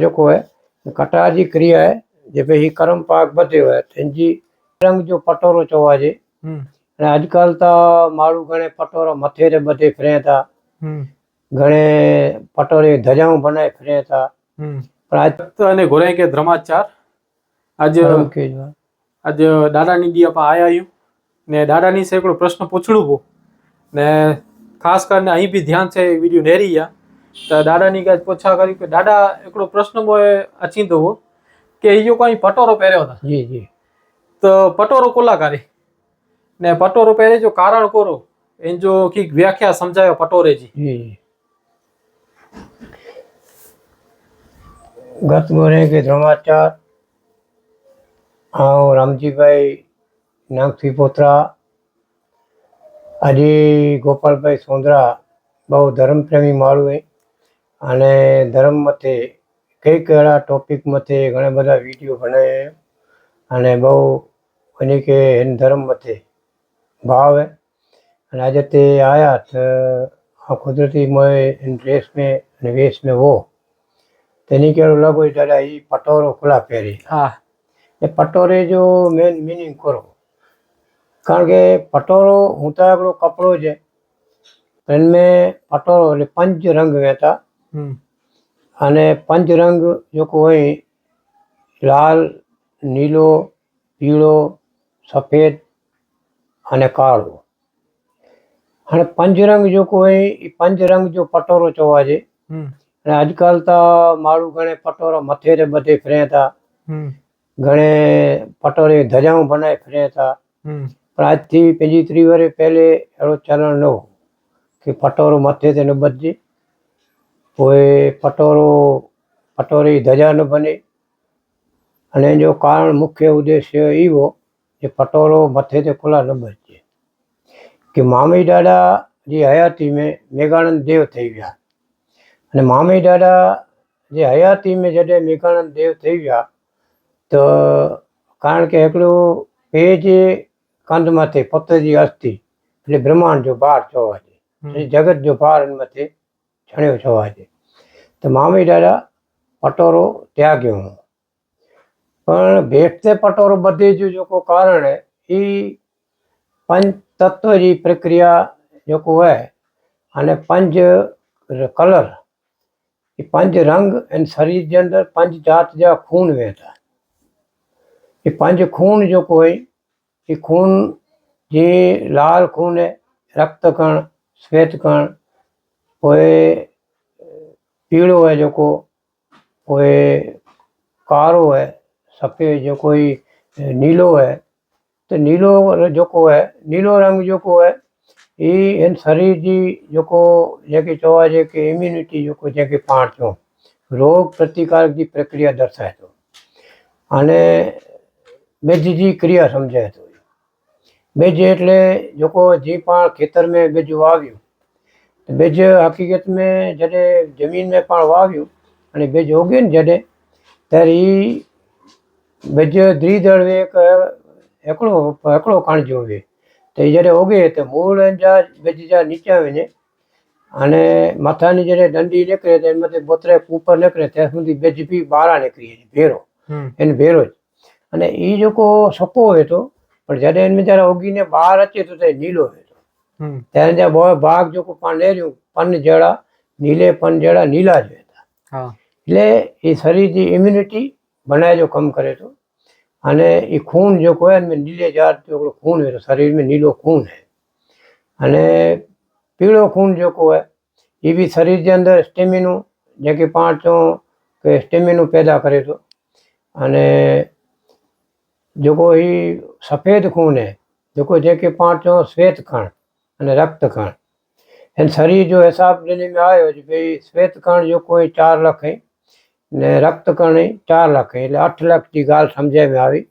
जो है कटा जी क्रिया आहे जे भई ही कर्म पाक ॿधियो आहे तंहिंजी रंग जो पटोरो चवाइजे ऐं अॼुकल्ह त माण्हू घणे पटोरो मथे ते बधे फिरे था घणे पटोरे धजाऊं बनाए फिरे था पर अने घुराए के ध्रमाचार अॼु अॼु ॾाॾानी ॾींहुं पाण आया आहियूं ने ॾाॾानी से हिकिड़ो प्रश्न पुछणो हो ने ख़ासि करे अही बि ध्यान से वीडियो ॾेरी आहे તો દાદાની કાંઈ પૂછા કર્યું કે દાદા એકડો પ્રશ્ન મોએ અચીંદો હો કે એ જો કોઈ પટોરો પહેર્યો હતા જી જી. તો પટોરો કોલા કરે ને પટોરો પહેરે જો કારણ કોરો? એન જો કંઈક વ્યાખ્યા સમજાયો પટોરેજી. જી ગત મોરે કે ધ્રોમાચાર આવો રામજીભાઈ નાગથી પોતરા આજે ગોપાલભાઈ સોંદરા બહુ ધર્મપ્રેમી માણું એ અને ધર્મ મતે કઈ એના ટોપિક મતે ઘણા બધા વીડિયો બનાવે અને બહુ એની કે ધર્મ મતે ભાવે. અને આજે તે આયા તો આ કુદરતી મય ડ્રેસ મેં અને વેશ મેં વો તેની કેવું લાગો ત્યારે એ પટોરો ખુલા પહેરી. હા. એ પટોરે જો મેન મિનિંગ કરો કારણ કે પટોરો હું તો આપણો કપડો છે. એમને પટોરો એટલે પંચ રંગ વહેતા. અને પંચ રંગ જો કોઈ લાલ નીલો પીળો સફેદ અને કાળો. અને પંચરંગ જો કોઈ પંચરંગ જો પટોરો ચવાજે છે અને આજકાલ તો માણું ઘણે પટોરો મથે તે બધે ફરે હતા ઘણે પટોરે ધજાઓ બનાવી ફરે હતા પણ આજથી પેજી ત્રી વર્ષ પહેલે એનો ચલણ ન કે પટોરો મથે તેને બદજે કોઈ પટોરો પટોરી ધજા ન બને. અને જો કારણ મુખ્ય ઉદ્દેશ્ય એવો કે પટોરો મથેતે ખુલ્લા ન બચે કે મામી દાદા જે હયાતી મેં મેઘાનંદ દેવ થઈ ગયા. અને મામી દાદા જે હયાતી મેં જડે મેઘાનંદ દેવ થઈ ગયા તો કારણ કે એકલું એ જે કંધમાંથી પતજી અસ્થિ એટલે બ્રહ્માંડ જો બહાર જોવા જગત જો ભાર મથે ચણ્યો છો આજે તો મામી દાદા, પટોરો ત્યાગ્યો હું. પણ ભેટતે પટોરો બધી જ જોકો કારણે એ પંચતત્વ જે પ્રક્રિયા જોકો હોય અને પંચ કલર એ પંચ રંગ એને શરીરની અંદર પંચ જાત જેવા ખૂન વહેતા. એ પંચ ખૂન જો કોઈ એ ખૂન જે લાલ ખૂન હે, રક્તકણ, શ્વેતકણ કોઈ, પીળો હોય જોકો કોઈ કાળો હોય, સફેદ જો કોઈ, નીલો હોય, તો નીલો જોકો હોય, નીલો રંગ જોકો હોય, એ એને શરીર જી જોકો જેકે જોવા છે કે ઇમ્યુનિટી જોકો જેકે પાંચો રોગ પ્રતિકારક જે પ્રક્રિયા દર્શાય તો. અને બેજીજી ક્રિયા સમજાય તો. બેજ એટલે જોકો જે પણ ખેતર મેં બીજું વાવ્યું બેજ હકીકત મેં જ્યારે જમીન મેં પણ વાવ્યું અને બેજ ઉગે ને જ્યારે ત્યારે એ બેજ દ્વિદળવે એક એકડો એકડો કાણ જોવે તો એ જ્યારે ઓગે તો મૂળ જા બીજ જા નીચે આવીને અને માથાની જ્યારે દંડી નીકળે તો એમાંથી બોતરે ઉપર નીકળે ત્યાં સુધી બેજ જીપી બારા નીકળીએ છે ભેરો. એને ભેરો જ. અને એ લોકો સપો હોય તો પણ જ્યારે એને જ્યારે ઓગીને બહાર અચે તો તે નીલો હોય. ત્યારે બહુ ભાગ જોકો પાંડેર્યું પન જડા નીલે પન જડા નીલા જ હતા એટલે એ શરીરની ઇમ્યુનિટી બનાવે જો કમ કરે તો. અને એ ખૂન જો કોઈ એમ નીલે જાત જો ખૂન હોય તો શરીરમાં નીલો ખૂન હે. અને પીળો ખૂન જો કોઈ એ બી શરીર જે અંદર સ્ટેમિનું જે કે પાંચો કે સ્ટેમિનું પેદા કરે તો. અને જો કોઈ સફેદ ખૂન હે જો કોઈ જે કે પાંચો શ્વેત કણ અને રક્તકણ. એને શરીર જો હિસાબ લઈને મેં આવ્યો છે ભાઈ શ્વેતકણ જો કોઈ ચાર લખે ને રક્તકર્ણ ચાર લખે, એટલે આઠ લખની ગાલ સમજાવી આવી.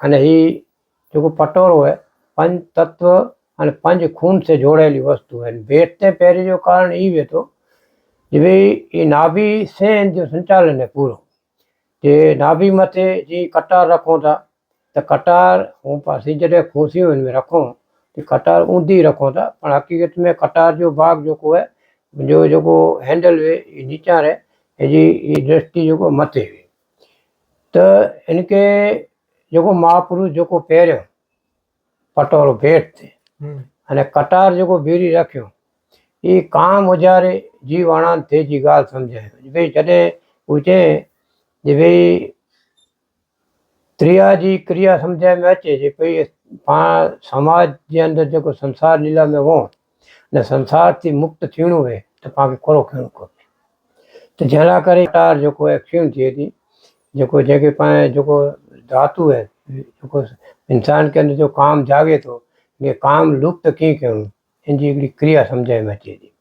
અને એ જો પટોળો હોય, પંચ તત્વ અને પંચ ખૂન છે જોડાયેલી વસ્તુ હોય. ભેટને પહેરી જો કારણ એ વેતો જે ભાઈ એ નાભી છે જો સંચાલન પૂરો. જે નાભી મથે જે કટાર રખો હતા તો કટાર હું પાસે જ્યારે ખૂંસી હોય મેં રખું कि कटार ऊंधी रखूं था पर हक़ीक़त में कटार जो भाग जेको आहे जो जेको हैंडल हुए हीअ नीचा रहे जी हीअ दृष्टि जेको मथे हुई त हिनखे जेको महापुरुष जेको पहिरियों पटोरो भेट ते अने कटार जेको बीड़ी रखियो हीअ काम हुजारे जी वाणा ते जी ॻाल्हि सम्झायो भई जॾहिं हू चयईं जे भई त्रिया जी क्रिया सम्झ में अचे जे भई पाण समाज जे अंदरि जेको संसार लीला में हो ने संसार थी मुक्त थियणो आहे त पाण खे खोड़ो थियणो खपे त जंहिं लाइ करे कटार जेको आहे क्षीण थिए थी जेको जंहिंखे पाण जेको धातु आहे जेको इंसान के अंदरि जो काम जागे थो ये काम लुप्त कीअं कयूं इन जी हिकिड़ी क्रिया सम्झाइ में अचे थी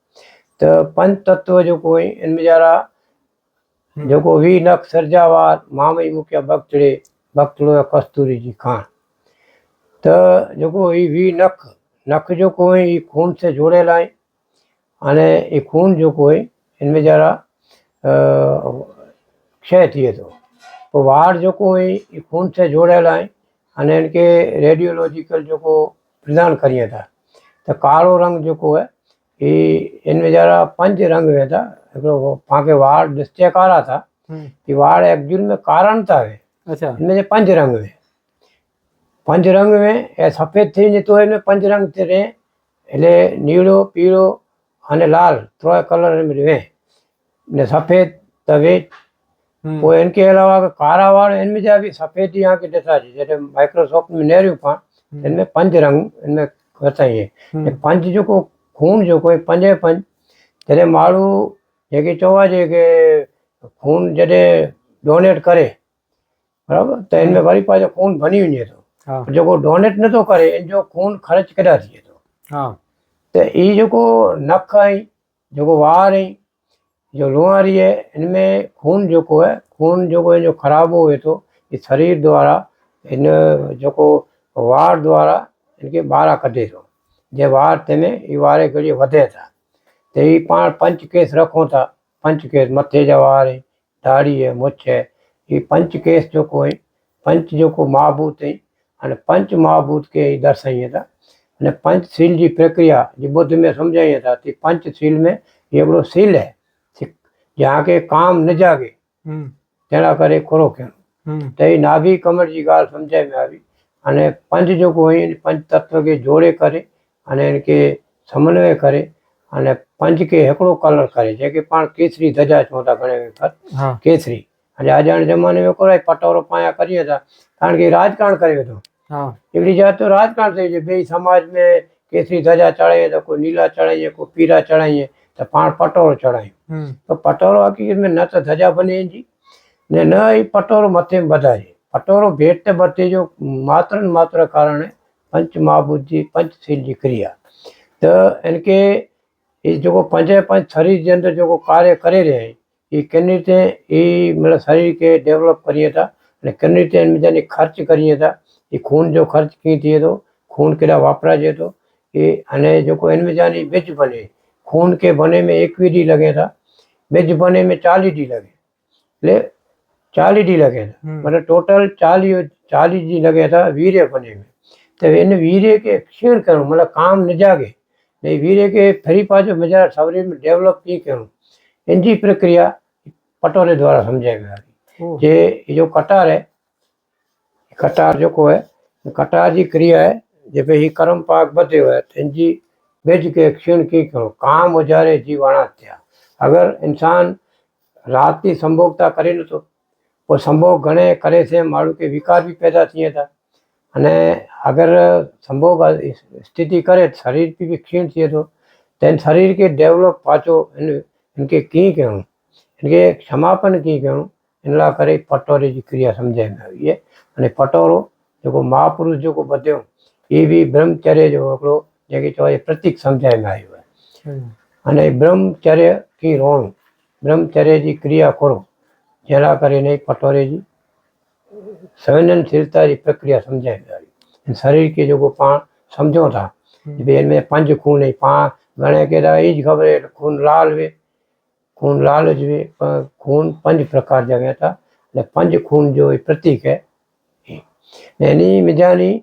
त पंच तत्व जेको आहे इन वीचारा जेको वी नख सर्जावार मामई मुखिया बक्तड़े बक्तड़ो या कस्तूरी जी खान त जेको ही वी नख नख जेको आहे ही खून से जोड़ियल आहे हाणे ही खून जेको आहे इन वीचारा क्षय थिए थो पोइ वार जेको आहे ही खून से जोड़ियल आहे अने इनखे रेडियोलॉजिकल जेको प्रदान करिए था त कारो रंग जेको आहे ही इन वीचारा पंज रंग वेंदा हिकिड़ो पाण वार ॾिसजे कारा था हम्म, कि वार एक्चुअल में कारण था वे अच्छा इनमें जे पंज रंग में पंज रंग में ऐं सफ़ेद थी वञे तो हिन पंज रंग ते रहे એટલે નીળો પીળો અને લાલ ત્રણેય કલર એમ રહે ને सफ़ेद तवे हम्म, पोइ इनके अलावा कारा वार इनमें जा भी सफ़ेद ही यहाँ के ॾिसा जॾहिं माइक्रोसॉफ्ट में नेरियूं पाण इनमें पंज रंग इनमें वरिताई हम्म, ऐं पंज जेको खून जेको आहे पंजे पंज जॾहिं माण्हू जेके चवाइजे की खून जॾहिं डोनेट करे बराबरि त हिन में वरी पंहिंजो खून बनी वञे थो हा जेको डोनेट नथो करे इन जो खून ख़र्च केॾा थिए थो हा त ई जेको नख आहे जेको वार आहे जो लुहारी आहे इनमें खून जेको आहे खून जेको हिन जो ख़राबु हुए थो ई शरीर द्वारा हिन जेको वार द्वारा हिनखे ॿाहिरां कढे थो जे वार तंहिंमें ई वारे घड़ी वधे था त ही पाण पंच केस रखूं था पंच केस मथे जा वार आहे दाढ़ी आहे मुछ आहे ही पंच केस जेको आहे पंच जेको महाभूत आहे हाणे पंच महाभूत खे ई दर्शाइए था અને પંચશીલ जी प्रक्रिया जी बुद्ध में समझाइए था कि पंचशील में ये हिकिड़ो सील है कि जहाँ के काम न जागे हम्म, तेना करे खोरो कयूं हम्म, त ही नाभि कमर जी ॻाल्हि सम्झ में आई अने पंज जेको हुई पंच तत्व खे जोड़े करे अने इनखे समन्वय करे अने पंज खे हिकिड़ो कलर करे जंहिंखे पाण केसरी धजा चऊं था घणे वक़्तु हा केसरी अॼु अॼाणे ज़माने में कोई पटोरो पाया करिए था कारण के राजकारण करे वेठो हा हिकिड़ी जात तो राजकारण थिए जे भई समाज में केसरी ध्वजा चढ़ाइए त कोई नीला चढ़ाइए कोई पीला चढ़ाइए त पाण पटोरो चढ़ायूं हम्म, त पटोरो हक़ीक़त में न त ध्वजा बने जी ने न ई पटोरो मथे में ॿधाइजे पटोरो भेट ते मथे जो मात्र न मात्र कारण आहे पंच महाभूत जी पंचशील जी क्रिया त इनखे ही जेको पंज पंज शरीर जे अंदरि जेको कार्य करे रहिया आहिनि ही किन ते ही मतिलबु शरीर खे डेवलप करिए था अने किन ते हिन में जानी ख़र्च करिए था ही खून जो ख़र्च कीअं थिए थो खून केॾा वापराइजे थो ही अने जेको हिन में जानी बिज बने खून के बने में एकवीह ॾींहं लॻे था बिज बने में चालीह ॾींहं लॻे એટલે ચાલીસ ડી લગે था हम्म, मतलब टोटल चालीह चालीस डी लगे था वीर्य बने में तो इन वीर्य के क्षीण करूँ मतलब काम न जागे नहीं वीर्य के फरी पाछो मेरा शरीर में डेवलप कीअं करूँ इन जी प्रक्रिया पटोरे द्वारा सम्झाई में आई ओह, जे ये जो कटार है कटार जेको है कटार जी क्रिया है जे भई ही कर्म पाक बधियो है त इन जी बिज के क्षीण कीअं करूँ काम उजारे जीवाणा थिया अगरि इंसान राति संभोगता करे नथो पोइ संभोग घणे करे से माण्हू खे विकार बि पैदा थिए था अने अगरि संभोग स्थिति करे त शरीर बि क्षीण थिए थो त हिन शरीर खे डेवलप पाचो हिन हिनखे कीअं कयूं हिनखे क्षमापन कीअं कयूं इन लाइ करे पटोरे जी क्रिया सम्झाई में आई आहे अने पटोरो जेको महापुरुष जेको ॿधियो इहे बि ब्रह्मचर्य जो हिकिड़ो जंहिंखे चवाइजे प्रतीक सम्झाई में आयो आहे हम्म, अने ब्रह्मचर्य कीअं रहणो ब्रह्मचर्य जी क्रिया करो जंहिं लाइ करे हिन पटोरे जी संवेदनशीलता जी प्रक्रिया सम्झाई में आई हिन शरीर खे जेको पाण सम्झूं था हम्म, भई हिन में पंज खून आहिनि पाण घणे केॾा ई ज ख़बर आहे त खून लाल हुए खून लाल हुजे पर खून पंज प्रकार जा हुआ था अने पंज खून जो ई प्रतीक है એની મજાની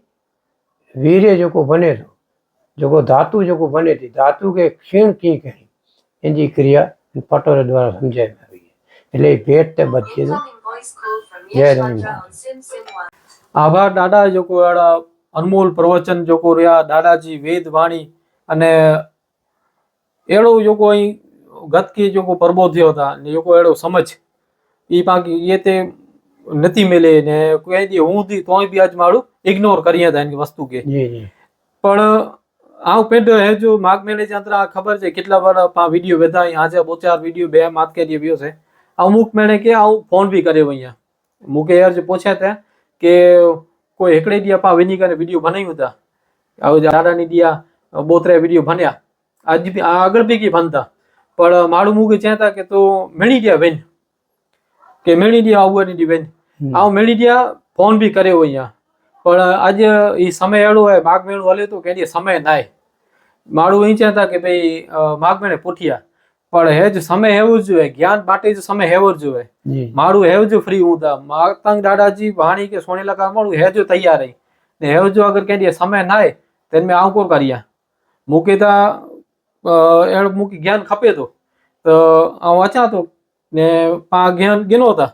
વીર્ય જોકો બને તો, જોકો ધાતુ જોકો બને હતી ધાતુ કે ક્ષીણ કી કહી. એની ક્રિયા પટોરે દ્વારા સમજાવી આવી એટલે ભેટ તે બધી જય આભાર દાદા જોકો એડા અનમોલ પ્રવચન જોકો રહ્યા, દાદાજી વેદ વાણી અને એડો જોકો અહીં ગતકી જોકો પરબો થયો હતા, ને જોકો એડો સમજ. ઈ પાકી એ તે નથી મેલે ને કોઈ દી હું દી તોય બી આજ મારું ઇગ્નોર કરીએ તા એની વસ્તુ કે. પણ આ પેડ હે જો માગ મેલે જંત્ર આ ખબર છે કેટલા વાર પા વિડિયો વેધા આજે બો ચાર વીડિયો બે માત કરી વ્યો છે. અમુક મેણે કે આવું ફોન બી કર્યો અહીંયા. મુકે યાર જે પૂછ્યા તા કે કોઈ એકડે દી પા વિની કરે વીડિયો બનાવ્યું તા. આવું દાદાની દિયા બોતરે વીડિયો બન્યા આજ બી આગળ બી કે બનતા પણ મારું મુકે ચેતા કે તો મેણી ગયા બેન કે મેણી દિયા આવું ની બેન. આવું મેળી દિયા ફોન બી કર્યો અહીંયા. પણ આજે એ સમય એડો હોય માગ મેળું હલે તો કે સમય નાય. મારું અહીં હતા કે ભાઈ માગ મેળે પૂઠ્યા. પણ હેજ સમય હેવું જ જોઈએ જ્ઞાન માટે જ સમય હેવો જ જોઈએ મારું હેવ જો ફ્રી હું તા. માતંગ દાદાજી વાણી કે સોનેલા કા મારું હેજો તૈયાર રહી ને હેવ જો અગર કહી સમય નાય તેન મેં આવું કોણ કર્યા? મૂકે તા એડ મૂકી જ્ઞાન ખપે તો. તો આવું અચા તો ને પા ગીનો હતા.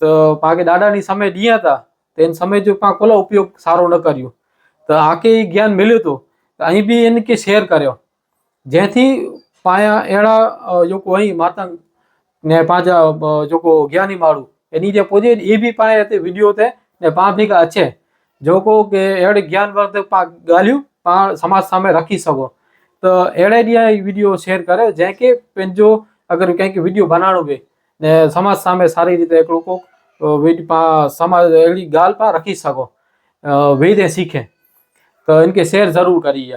તો પાકે દાદાની સમય દિયા હતા તેન સમય જો પા કોલો ઉપયોગ સારો ન કર્યો. તો આકે જ્ઞાન મળ્યું હતું તો અહીં બી એને કે શેર કર્યો. જેથી પાયા એડા જોકો અહીં માતંગ ને પાછા જોકો જ્ઞાની માળું એની જે પોજે એ બી પાયા તે વીડિયો તે ને પા ભેગા છે. જોકો કે એડે જ્ઞાનવર્ધક પા ગાલ્યું પા સમાજ સામે રાખી શકો. તો એડે વીડિયો શેર કરે જે કે પેંજો અગર કંઈક વીડિયો બનાવો બે, ને સમાજ સામે સારી રીતે એક લોકો સમાજ એની ગાલ પા રાખી શકો. વેદે શીખે. તો ઇનકે શેર જરૂર કરી